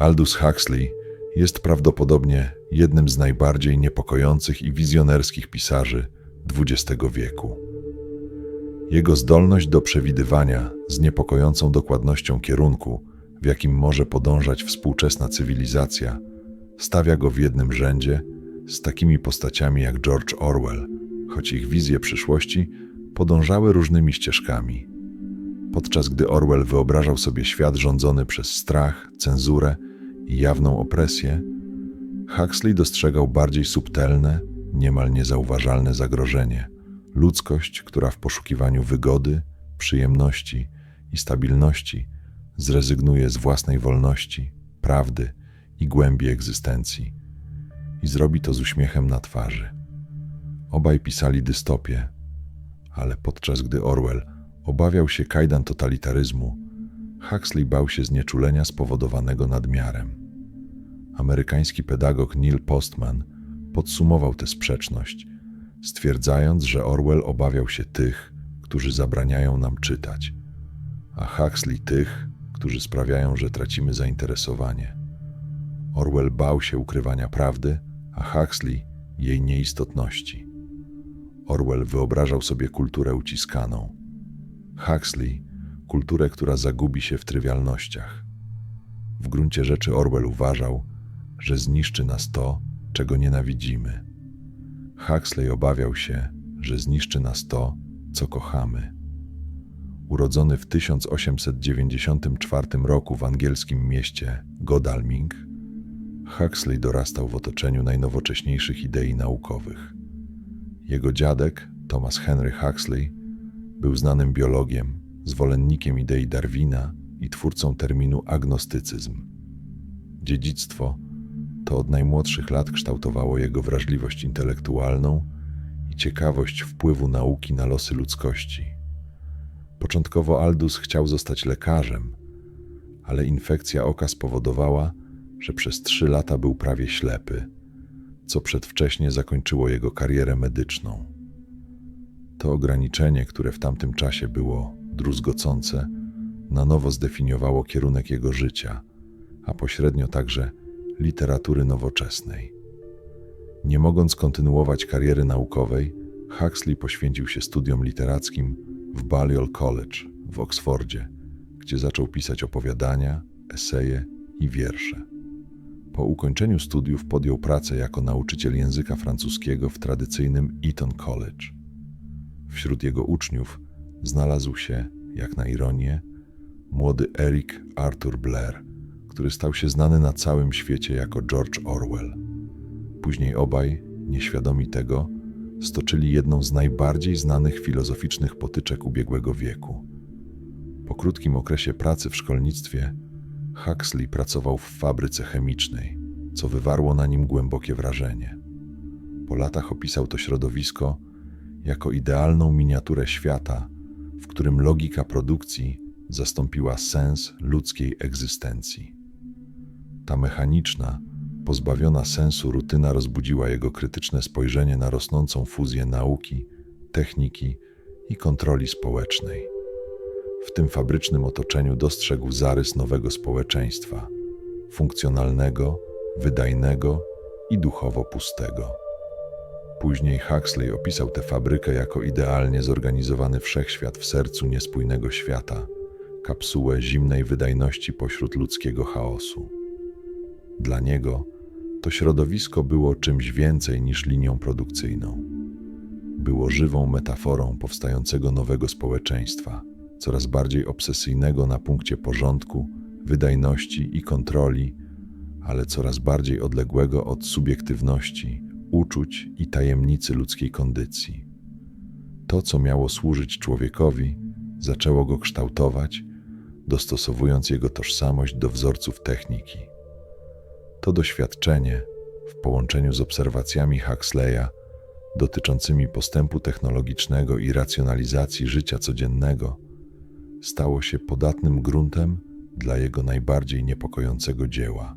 Aldous Huxley jest prawdopodobnie jednym z najbardziej niepokojących i wizjonerskich pisarzy XX wieku. Jego zdolność do przewidywania z niepokojącą dokładnością kierunku, w jakim może podążać współczesna cywilizacja, stawia go w jednym rzędzie z takimi postaciami jak George Orwell, choć ich wizje przyszłości podążały różnymi ścieżkami. Podczas gdy Orwell wyobrażał sobie świat rządzony przez strach, cenzurę i jawną opresję, Huxley dostrzegał bardziej subtelne, niemal niezauważalne zagrożenie ludzkość, która w poszukiwaniu wygody, przyjemności i stabilności zrezygnuje z własnej wolności, prawdy i głębi egzystencji i zrobi to z uśmiechem na twarzy. Obaj pisali dystopię, ale podczas gdy Orwell obawiał się kajdan totalitaryzmu, Huxley bał się znieczulenia spowodowanego nadmiarem. Amerykański pedagog Neil Postman podsumował tę sprzeczność, stwierdzając, że Orwell obawiał się tych, którzy zabraniają nam czytać, a Huxley tych, którzy sprawiają, że tracimy zainteresowanie. Orwell bał się ukrywania prawdy, a Huxley jej nieistotności. Orwell wyobrażał sobie kulturę uciskaną. Huxley kulturę, która zagubi się w trywialnościach. W gruncie rzeczy Orwell uważał, że zniszczy nas to, czego nienawidzimy. Huxley obawiał się, że zniszczy nas to, co kochamy. Urodzony w 1894 roku w angielskim mieście Godalming, Huxley dorastał w otoczeniu najnowocześniejszych idei naukowych. Jego dziadek, Thomas Henry Huxley, był znanym biologiem, zwolennikiem idei Darwina i twórcą terminu agnostycyzm. Dziedzictwo to od najmłodszych lat kształtowało jego wrażliwość intelektualną i ciekawość wpływu nauki na losy ludzkości. Początkowo Aldous chciał zostać lekarzem, ale infekcja oka spowodowała, że przez trzy lata był prawie ślepy, co przedwcześnie zakończyło jego karierę medyczną. To ograniczenie, które w tamtym czasie było druzgocące, na nowo zdefiniowało kierunek jego życia, a pośrednio także literatury nowoczesnej. Nie mogąc kontynuować kariery naukowej, Huxley poświęcił się studiom literackim w Balliol College w Oksfordzie, gdzie zaczął pisać opowiadania, eseje i wiersze. Po ukończeniu studiów podjął pracę jako nauczyciel języka francuskiego w tradycyjnym Eton College. Wśród jego uczniów znalazł się, jak na ironię, młody Eric Arthur Blair, który stał się znany na całym świecie jako George Orwell. Później obaj, nieświadomi tego, stoczyli jedną z najbardziej znanych filozoficznych potyczek ubiegłego wieku. Po krótkim okresie pracy w szkolnictwie, Huxley pracował w fabryce chemicznej, co wywarło na nim głębokie wrażenie. Po latach opisał to środowisko jako idealną miniaturę świata, którym logika produkcji zastąpiła sens ludzkiej egzystencji. Ta mechaniczna, pozbawiona sensu rutyna rozbudziła jego krytyczne spojrzenie na rosnącą fuzję nauki, techniki i kontroli społecznej. W tym fabrycznym otoczeniu dostrzegł zarys nowego społeczeństwa funkcjonalnego, wydajnego i duchowo pustego. Później Huxley opisał tę fabrykę jako idealnie zorganizowany wszechświat w sercu niespójnego świata, kapsułę zimnej wydajności pośród ludzkiego chaosu. Dla niego to środowisko było czymś więcej niż linią produkcyjną. Było żywą metaforą powstającego nowego społeczeństwa, coraz bardziej obsesyjnego na punkcie porządku, wydajności i kontroli, ale coraz bardziej odległego od subiektywności, uczuć i tajemnicy ludzkiej kondycji. To, co miało służyć człowiekowi, zaczęło go kształtować, dostosowując jego tożsamość do wzorców techniki. To doświadczenie, w połączeniu z obserwacjami Huxleya dotyczącymi postępu technologicznego i racjonalizacji życia codziennego, stało się podatnym gruntem dla jego najbardziej niepokojącego dzieła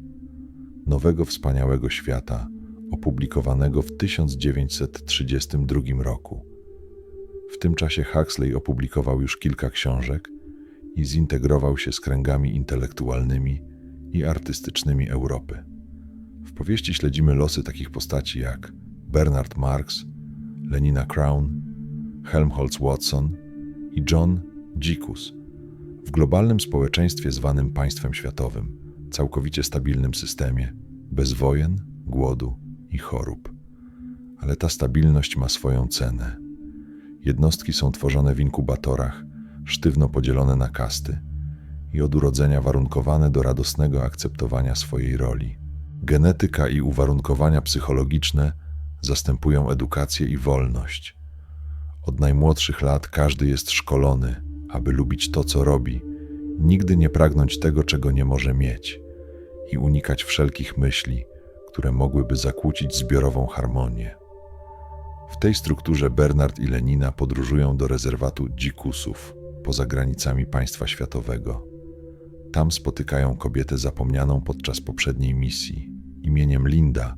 nowego wspaniałego świata, opublikowanego w 1932 roku. W tym czasie Huxley opublikował już kilka książek i zintegrował się z kręgami intelektualnymi i artystycznymi Europy. W powieści śledzimy losy takich postaci jak Bernard Marx, Lenina Crown, Helmholtz Watson i John Dzikus. W globalnym społeczeństwie zwanym państwem światowym, całkowicie stabilnym systemie, bez wojen, głodu i chorób. Ale ta stabilność ma swoją cenę. Jednostki są tworzone w inkubatorach, sztywno podzielone na kasty i od urodzenia warunkowane do radosnego akceptowania swojej roli. Genetyka i uwarunkowania psychologiczne zastępują edukację i wolność. Od najmłodszych lat każdy jest szkolony, aby lubić to, co robi, nigdy nie pragnąć tego, czego nie może mieć i unikać wszelkich myśli, które mogłyby zakłócić zbiorową harmonię. W tej strukturze Bernard i Lenina podróżują do rezerwatu dzikusów poza granicami państwa światowego. Tam spotykają kobietę zapomnianą podczas poprzedniej misji, imieniem Linda,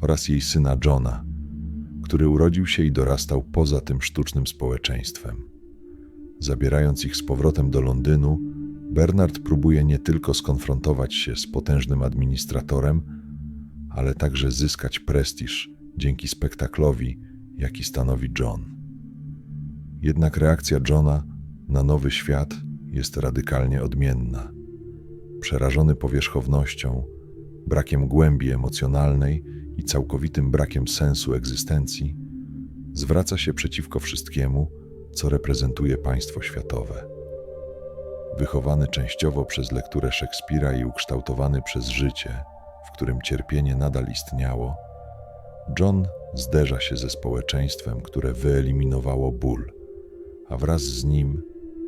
oraz jej syna Johna, który urodził się i dorastał poza tym sztucznym społeczeństwem. Zabierając ich z powrotem do Londynu, Bernard próbuje nie tylko skonfrontować się z potężnym administratorem, ale także zyskać prestiż dzięki spektaklowi, jaki stanowi John. Jednak reakcja Johna na nowy świat jest radykalnie odmienna. Przerażony powierzchownością, brakiem głębi emocjonalnej i całkowitym brakiem sensu egzystencji, zwraca się przeciwko wszystkiemu, co reprezentuje państwo światowe. Wychowany częściowo przez lekturę Szekspira i ukształtowany przez życie, którym cierpienie nadal istniało, John zderza się ze społeczeństwem, które wyeliminowało ból, a wraz z nim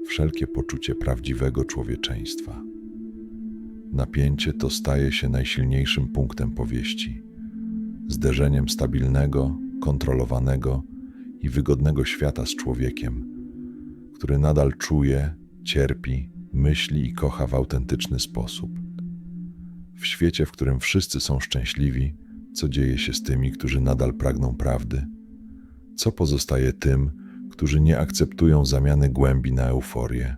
wszelkie poczucie prawdziwego człowieczeństwa. Napięcie to staje się najsilniejszym punktem powieści, zderzeniem stabilnego, kontrolowanego i wygodnego świata z człowiekiem, który nadal czuje, cierpi, myśli i kocha w autentyczny sposób. W świecie, w którym wszyscy są szczęśliwi, co dzieje się z tymi, którzy nadal pragną prawdy? Co pozostaje tym, którzy nie akceptują zamiany głębi na euforię?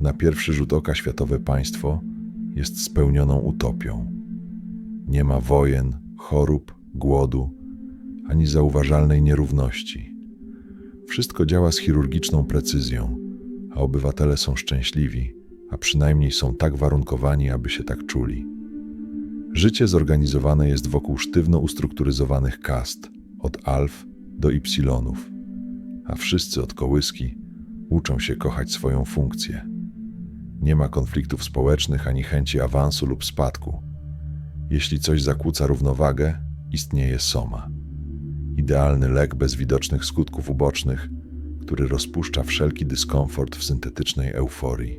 Na pierwszy rzut oka światowe państwo jest spełnioną utopią. Nie ma wojen, chorób, głodu, ani zauważalnej nierówności. Wszystko działa z chirurgiczną precyzją, a obywatele są szczęśliwi, a przynajmniej są tak warunkowani, aby się tak czuli. Życie zorganizowane jest wokół sztywno ustrukturyzowanych kast, od alf do ypsilonów, a wszyscy od kołyski uczą się kochać swoją funkcję. Nie ma konfliktów społecznych ani chęci awansu lub spadku. Jeśli coś zakłóca równowagę, istnieje soma. Idealny lek bez widocznych skutków ubocznych, który rozpuszcza wszelki dyskomfort w syntetycznej euforii.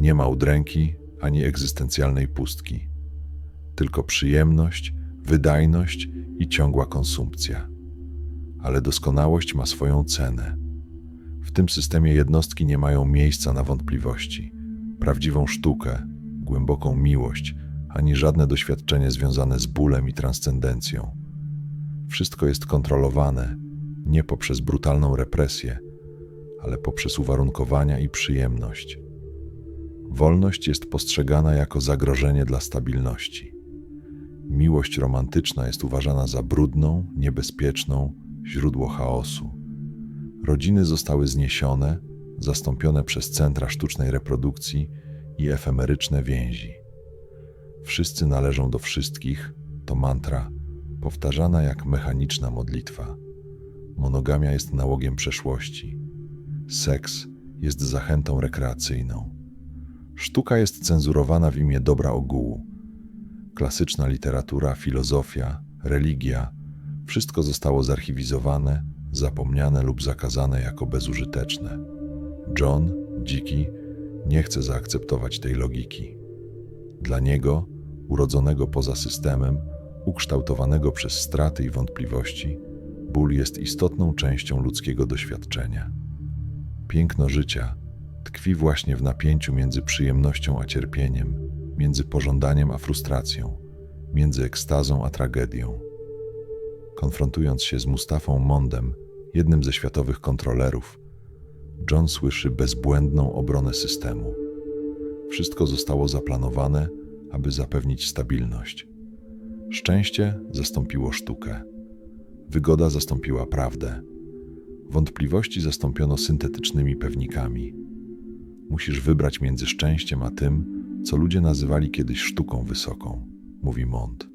Nie ma udręki ani egzystencjalnej pustki tylko przyjemność, wydajność i ciągła konsumpcja. Ale doskonałość ma swoją cenę. W tym systemie jednostki nie mają miejsca na wątpliwości, prawdziwą sztukę, głęboką miłość, ani żadne doświadczenie związane z bólem i transcendencją. Wszystko jest kontrolowane nie poprzez brutalną represję, ale poprzez uwarunkowania i przyjemność. Wolność jest postrzegana jako zagrożenie dla stabilności. Miłość romantyczna jest uważana za brudną, niebezpieczną, źródło chaosu. Rodziny zostały zniesione, zastąpione przez centra sztucznej reprodukcji i efemeryczne więzi. Wszyscy należą do wszystkich to mantra powtarzana jak mechaniczna modlitwa. Monogamia jest nałogiem przeszłości. Seks jest zachętą rekreacyjną. Sztuka jest cenzurowana w imię dobra ogółu klasyczna literatura, filozofia, religia wszystko zostało zarchiwizowane, zapomniane lub zakazane jako bezużyteczne. John, dziki, nie chce zaakceptować tej logiki. Dla niego, urodzonego poza systemem, ukształtowanego przez straty i wątpliwości, ból jest istotną częścią ludzkiego doświadczenia. Piękno życia tkwi właśnie w napięciu między przyjemnością a cierpieniem, między pożądaniem a frustracją, między ekstazą a tragedią. Konfrontując się z Mustafą Mondem, jednym ze światowych kontrolerów, John słyszy bezbłędną obronę systemu. Wszystko zostało zaplanowane, aby zapewnić stabilność. Szczęście zastąpiło sztukę, wygoda zastąpiła prawdę, wątpliwości zastąpiono syntetycznymi pewnikami. Musisz wybrać między szczęściem a tym, co ludzie nazywali kiedyś sztuką wysoką, mówi Mont.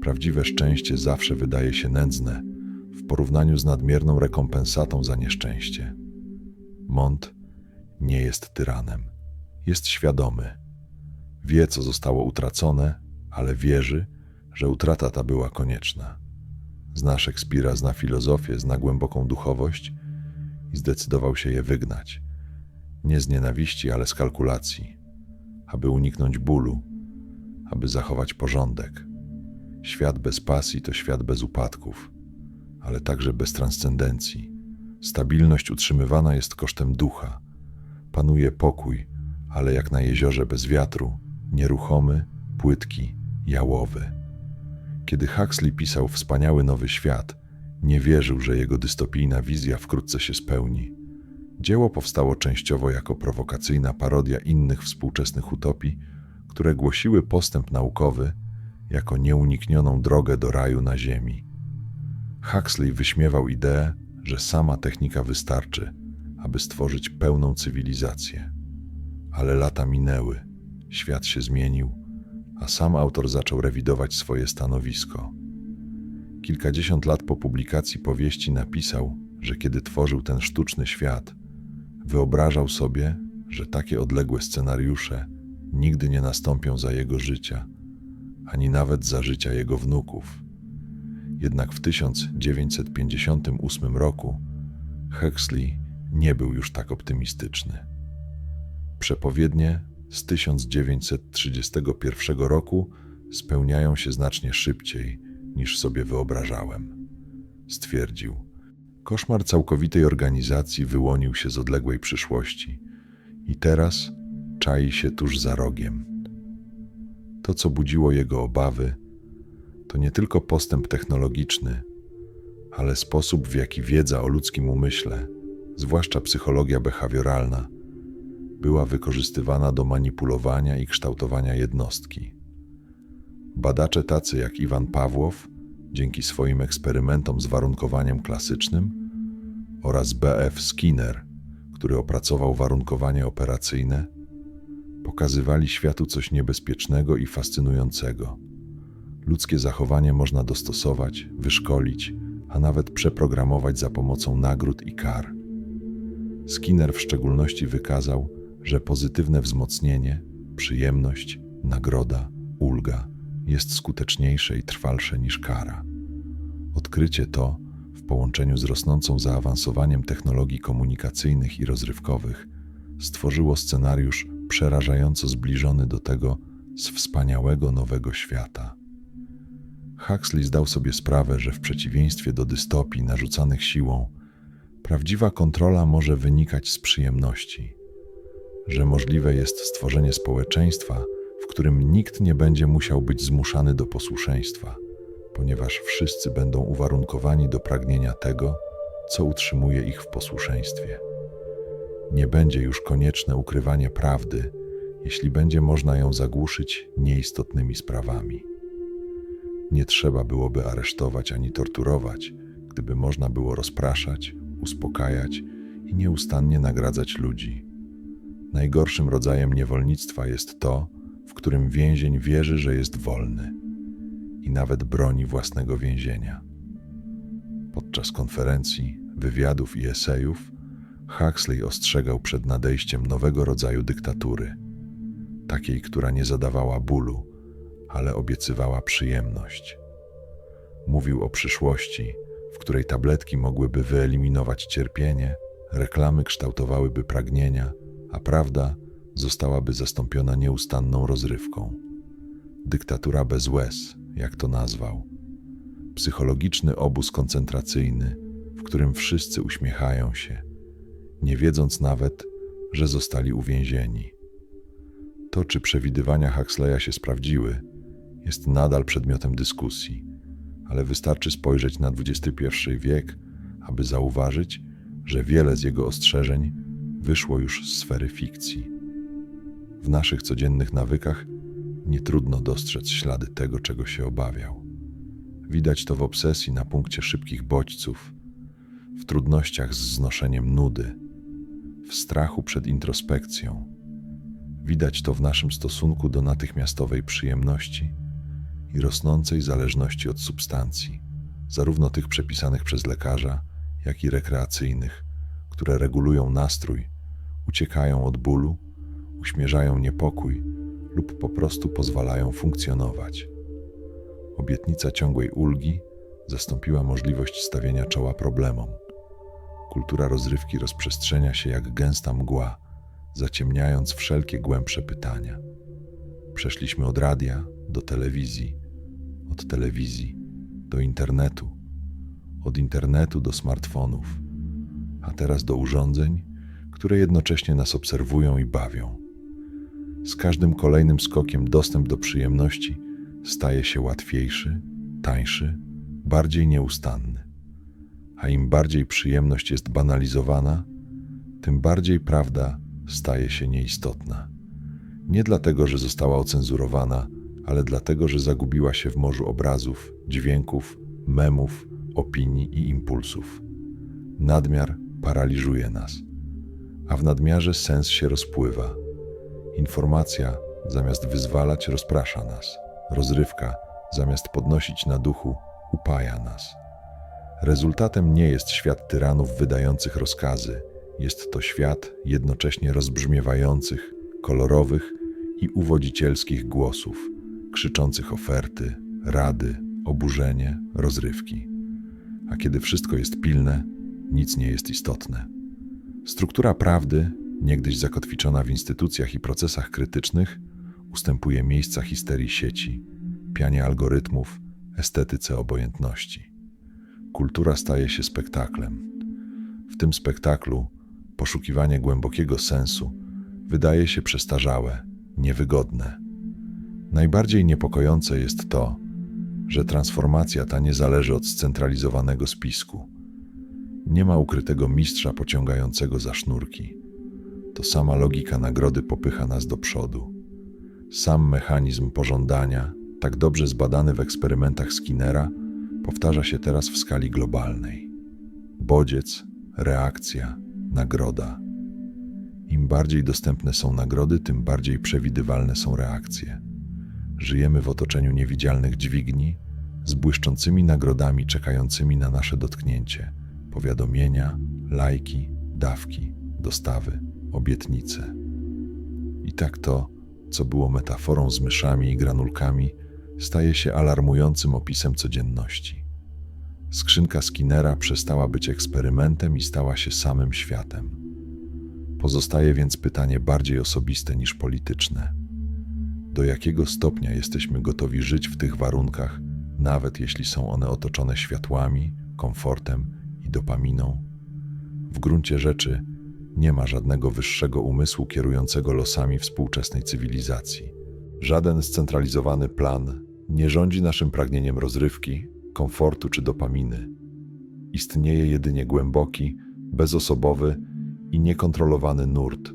Prawdziwe szczęście zawsze wydaje się nędzne w porównaniu z nadmierną rekompensatą za nieszczęście. Mont nie jest tyranem, jest świadomy. Wie, co zostało utracone, ale wierzy, że utrata ta była konieczna. Zna Szekspira, zna filozofię, zna głęboką duchowość i zdecydował się je wygnać. Nie z nienawiści, ale z kalkulacji, aby uniknąć bólu, aby zachować porządek. Świat bez pasji to świat bez upadków, ale także bez transcendencji. Stabilność utrzymywana jest kosztem ducha. Panuje pokój, ale jak na jeziorze bez wiatru, nieruchomy, płytki, jałowy. Kiedy Huxley pisał Wspaniały Nowy Świat, nie wierzył, że jego dystopijna wizja wkrótce się spełni. Dzieło powstało częściowo jako prowokacyjna parodia innych współczesnych utopii, które głosiły postęp naukowy jako nieuniknioną drogę do raju na Ziemi. Huxley wyśmiewał ideę, że sama technika wystarczy, aby stworzyć pełną cywilizację. Ale lata minęły, świat się zmienił, a sam autor zaczął rewidować swoje stanowisko. Kilkadziesiąt lat po publikacji powieści napisał, że kiedy tworzył ten sztuczny świat, wyobrażał sobie, że takie odległe scenariusze nigdy nie nastąpią za jego życia, ani nawet za życia jego wnuków. Jednak w 1958 roku Huxley nie był już tak optymistyczny. Przepowiednie z 1931 roku spełniają się znacznie szybciej niż sobie wyobrażałem. Stwierdził: Koszmar całkowitej organizacji wyłonił się z odległej przyszłości i teraz czai się tuż za rogiem. To, co budziło jego obawy, to nie tylko postęp technologiczny, ale sposób, w jaki wiedza o ludzkim umyśle, zwłaszcza psychologia behawioralna, była wykorzystywana do manipulowania i kształtowania jednostki. Badacze tacy jak Iwan Pawłow, dzięki swoim eksperymentom z warunkowaniem klasycznym, oraz B.F. Skinner, który opracował warunkowanie operacyjne, pokazywali światu coś niebezpiecznego i fascynującego. Ludzkie zachowanie można dostosować, wyszkolić, a nawet przeprogramować za pomocą nagród i kar. Skinner w szczególności wykazał, że pozytywne wzmocnienie, przyjemność, nagroda, ulga jest skuteczniejsze i trwalsze niż kara. Odkrycie to, w połączeniu z rosnącą zaawansowaniem technologii komunikacyjnych i rozrywkowych, stworzyło scenariusz przerażająco zbliżony do tego z wspaniałego nowego świata. Huxley zdał sobie sprawę, że w przeciwieństwie do dystopii narzucanych siłą, prawdziwa kontrola może wynikać z przyjemności, że możliwe jest stworzenie społeczeństwa, w którym nikt nie będzie musiał być zmuszany do posłuszeństwa, ponieważ wszyscy będą uwarunkowani do pragnienia tego, co utrzymuje ich w posłuszeństwie. Nie będzie już konieczne ukrywanie prawdy, jeśli będzie można ją zagłuszyć nieistotnymi sprawami. Nie trzeba byłoby aresztować ani torturować, gdyby można było rozpraszać, uspokajać i nieustannie nagradzać ludzi. Najgorszym rodzajem niewolnictwa jest to, w którym więzień wierzy, że jest wolny i nawet broni własnego więzienia. Podczas konferencji, wywiadów i esejów Huxley ostrzegał przed nadejściem nowego rodzaju dyktatury, takiej, która nie zadawała bólu, ale obiecywała przyjemność. Mówił o przyszłości, w której tabletki mogłyby wyeliminować cierpienie, reklamy kształtowałyby pragnienia, a prawda zostałaby zastąpiona nieustanną rozrywką. Dyktatura bez łez, jak to nazwał. Psychologiczny obóz koncentracyjny, w którym wszyscy uśmiechają się, nie wiedząc nawet, że zostali uwięzieni. To, czy przewidywania Huxleya się sprawdziły, jest nadal przedmiotem dyskusji, ale wystarczy spojrzeć na XXI wiek, aby zauważyć, że wiele z jego ostrzeżeń wyszło już z sfery fikcji. W naszych codziennych nawykach nie trudno dostrzec ślady tego, czego się obawiał. Widać to w obsesji na punkcie szybkich bodźców, w trudnościach z znoszeniem nudy, w strachu przed introspekcją. Widać to w naszym stosunku do natychmiastowej przyjemności i rosnącej zależności od substancji, zarówno tych przepisanych przez lekarza, jak i rekreacyjnych, które regulują nastrój, uciekają od bólu, uśmierzają niepokój lub po prostu pozwalają funkcjonować. Obietnica ciągłej ulgi zastąpiła możliwość stawienia czoła problemom. Kultura rozrywki rozprzestrzenia się jak gęsta mgła, zaciemniając wszelkie głębsze pytania. Przeszliśmy od radia do telewizji, od telewizji do internetu, od internetu do smartfonów, a teraz do urządzeń, które jednocześnie nas obserwują i bawią. Z każdym kolejnym skokiem dostęp do przyjemności staje się łatwiejszy, tańszy, bardziej nieustanny. A im bardziej przyjemność jest banalizowana, tym bardziej prawda staje się nieistotna. Nie dlatego, że została ocenzurowana, ale dlatego, że zagubiła się w morzu obrazów, dźwięków, memów, opinii i impulsów. Nadmiar paraliżuje nas, a w nadmiarze sens się rozpływa. Informacja zamiast wyzwalać rozprasza nas. Rozrywka zamiast podnosić na duchu upaja nas. Rezultatem nie jest świat tyranów wydających rozkazy, jest to świat jednocześnie rozbrzmiewających, kolorowych i uwodzicielskich głosów, krzyczących oferty, rady, oburzenie, rozrywki. A kiedy wszystko jest pilne, nic nie jest istotne. Struktura prawdy, niegdyś zakotwiczona w instytucjach i procesach krytycznych, ustępuje miejsca histerii sieci, pianie algorytmów, estetyce obojętności. Kultura staje się spektaklem. W tym spektaklu poszukiwanie głębokiego sensu wydaje się przestarzałe, niewygodne. Najbardziej niepokojące jest to, że transformacja ta nie zależy od scentralizowanego spisku. Nie ma ukrytego mistrza pociągającego za sznurki. To sama logika nagrody popycha nas do przodu. Sam mechanizm pożądania, tak dobrze zbadany w eksperymentach Skinnera, powtarza się teraz w skali globalnej. Bodziec, reakcja, nagroda. Im bardziej dostępne są nagrody, tym bardziej przewidywalne są reakcje. Żyjemy w otoczeniu niewidzialnych dźwigni z błyszczącymi nagrodami czekającymi na nasze dotknięcie, powiadomienia, lajki, dawki, dostawy, obietnice. I tak to, co było metaforą z myszami i granulkami, staje się alarmującym opisem codzienności. Skrzynka Skinnera przestała być eksperymentem i stała się samym światem. Pozostaje więc pytanie bardziej osobiste niż polityczne. Do jakiego stopnia jesteśmy gotowi żyć w tych warunkach, nawet jeśli są one otoczone światłami, komfortem i dopaminą? W gruncie rzeczy nie ma żadnego wyższego umysłu kierującego losami współczesnej cywilizacji. Żaden scentralizowany plan nie rządzi naszym pragnieniem rozrywki, komfortu czy dopaminy. Istnieje jedynie głęboki, bezosobowy i niekontrolowany nurt,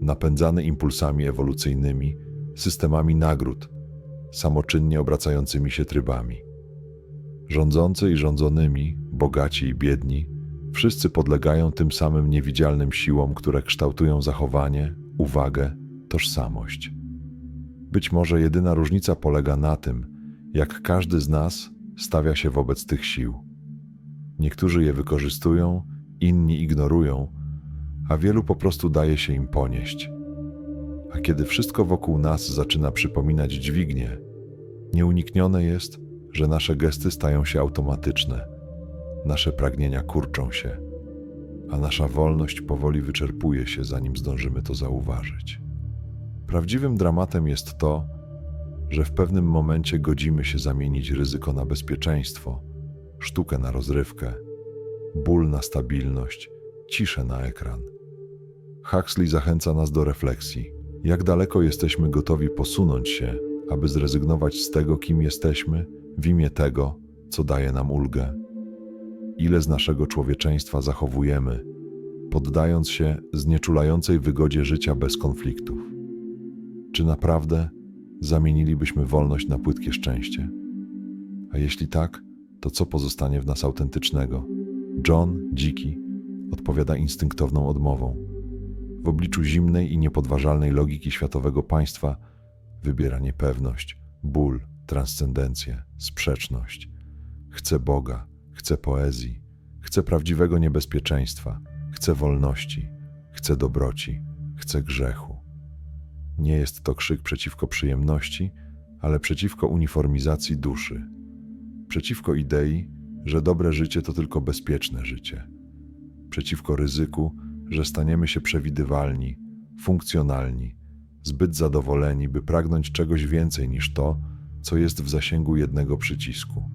napędzany impulsami ewolucyjnymi, systemami nagród, samoczynnie obracającymi się trybami. Rządzący i rządzonymi, bogaci i biedni, wszyscy podlegają tym samym niewidzialnym siłom, które kształtują zachowanie, uwagę, tożsamość. Być może jedyna różnica polega na tym, jak każdy z nas stawia się wobec tych sił. Niektórzy je wykorzystują, inni ignorują, a wielu po prostu daje się im ponieść. A kiedy wszystko wokół nas zaczyna przypominać dźwignię, nieuniknione jest, że nasze gesty stają się automatyczne, nasze pragnienia kurczą się, a nasza wolność powoli wyczerpuje się, zanim zdążymy to zauważyć. Prawdziwym dramatem jest to, że w pewnym momencie godzimy się zamienić ryzyko na bezpieczeństwo, sztukę na rozrywkę, ból na stabilność, ciszę na ekran. Huxley zachęca nas do refleksji. Jak daleko jesteśmy gotowi posunąć się, aby zrezygnować z tego, kim jesteśmy, w imię tego, co daje nam ulgę? Ile z naszego człowieczeństwa zachowujemy, poddając się znieczulającej wygodzie życia bez konfliktów? Czy naprawdę zamienilibyśmy wolność na płytkie szczęście? A jeśli tak, to co pozostanie w nas autentycznego? John, dziki, odpowiada instynktowną odmową. W obliczu zimnej i niepodważalnej logiki światowego państwa wybiera niepewność, ból, transcendencję, sprzeczność. Chce Boga, chce poezji, chce prawdziwego niebezpieczeństwa, chce wolności, chce dobroci, chce grzechu. Nie jest to krzyk przeciwko przyjemności, ale przeciwko uniformizacji duszy, przeciwko idei, że dobre życie to tylko bezpieczne życie, przeciwko ryzyku, że staniemy się przewidywalni, funkcjonalni, zbyt zadowoleni, by pragnąć czegoś więcej niż to, co jest w zasięgu jednego przycisku.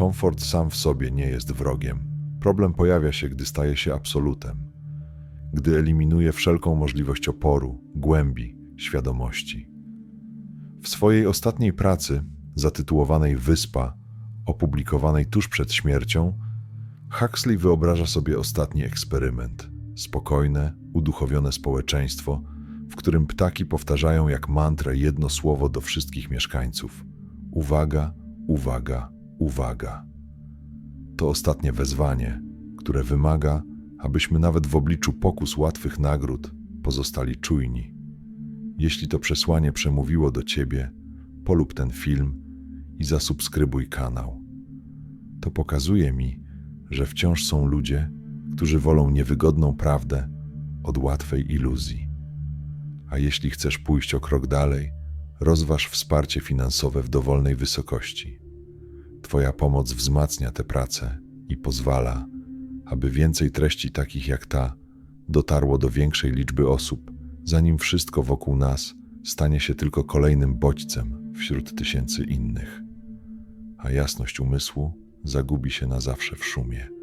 Komfort sam w sobie nie jest wrogiem. Problem pojawia się, gdy staje się absolutem, gdy eliminuje wszelką możliwość oporu, głębi, świadomości. W swojej ostatniej pracy, zatytułowanej Wyspa, opublikowanej tuż przed śmiercią, Huxley wyobraża sobie ostatni eksperyment spokojne, uduchowione społeczeństwo, w którym ptaki powtarzają jak mantrę jedno słowo do wszystkich mieszkańców: uwaga, uwaga, uwaga. To ostatnie wezwanie, które wymaga, abyśmy nawet w obliczu pokus łatwych nagród pozostali czujni. Jeśli to przesłanie przemówiło do ciebie, polub ten film i zasubskrybuj kanał. To pokazuje mi, że wciąż są ludzie, którzy wolą niewygodną prawdę od łatwej iluzji. A jeśli chcesz pójść o krok dalej, rozważ wsparcie finansowe w dowolnej wysokości. Twoja pomoc wzmacnia tę pracę i pozwala, aby więcej treści takich jak ta dotarło do większej liczby osób, zanim wszystko wokół nas stanie się tylko kolejnym bodźcem wśród tysięcy innych, a jasność umysłu zagubi się na zawsze w szumie.